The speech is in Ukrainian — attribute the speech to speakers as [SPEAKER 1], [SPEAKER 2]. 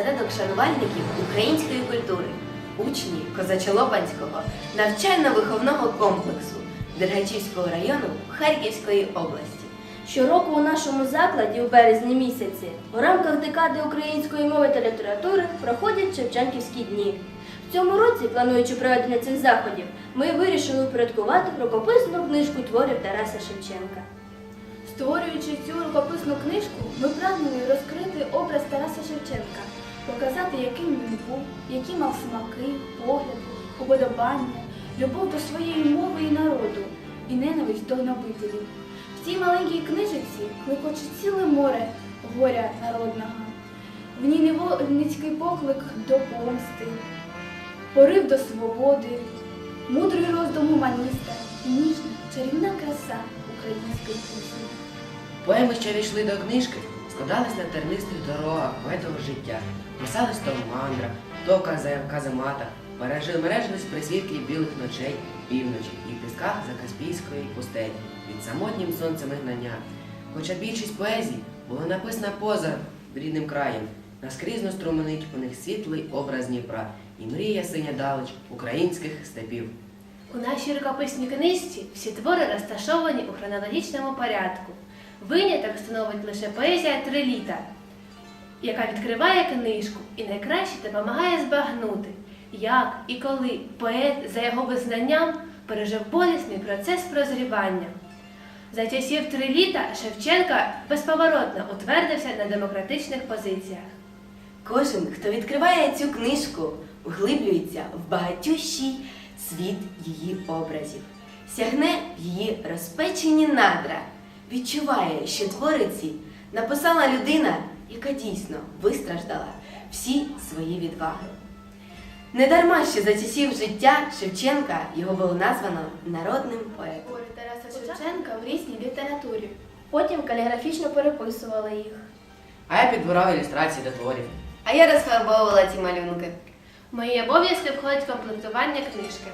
[SPEAKER 1] осередок шанувальників української культури, учні Козачолопанського навчально-виховного комплексу Дергачівського району Харківської області.
[SPEAKER 2] Щороку у нашому закладі у березні місяці у рамках декади української мови та літератури проходять Шевченківські дні. В цьому році, плануючи проведення цих заходів, ми вирішили упорядкувати рукописну книжку творів Тараса Шевченка.
[SPEAKER 3] Створюючи цю рукописну книжку, ми прагнули розкрити образ Тараса Шевченка, показати, яким він був, які мав смаки, погляди, уподобання, любов до своєї мови і народу, і ненависть до гнобителів. В цій маленькій книжиці кликоче ціле море горя народного. В ній невольницький поклик до помсти, порив до свободи, мудрий роздум гуманіста і ніжна чарівна краса української культури.
[SPEAKER 4] Поеми, що війшли до книжки, складались на тернистих дорогах поетового життя, писались то в мандрах, то в казе- казематах, мережились при світлі білих ночей, півночі і в пісках Закаспійської пустелі під самотнім сонцем гнання. Хоча більшість поезій була написана поза рідним краєм, наскрізно струменить у них світлий образ Дніпра і мрія синя далеч українських степів.
[SPEAKER 5] У нашій рукописній книжці всі твори розташовані у хронологічному порядку. Виняток становить лише поезія «Три літа», яка відкриває книжку і найкраще допомагає збагнути, як і коли поет за його визнанням пережив болісний процес прозрівання. За часів три літа Шевченка безповоротно утвердився на демократичних позиціях.
[SPEAKER 1] Кожен, хто відкриває цю книжку, вглиблюється в багатющий світ її образів, сягне в її розпечені надра, відчуває, що твореці написала людина, яка дійсно вистраждала всі свої відваги. Недарма, що за часів життя Шевченка його було названо народним поетом.
[SPEAKER 3] Твори Тараса Шевченка в різній літературі.
[SPEAKER 2] Потім каліграфічно переписували їх.
[SPEAKER 4] А я підбирав ілюстрації до творів.
[SPEAKER 1] А я розфарбовувала ці малюнки.
[SPEAKER 5] Мої обов'язки входить комплектування книжки.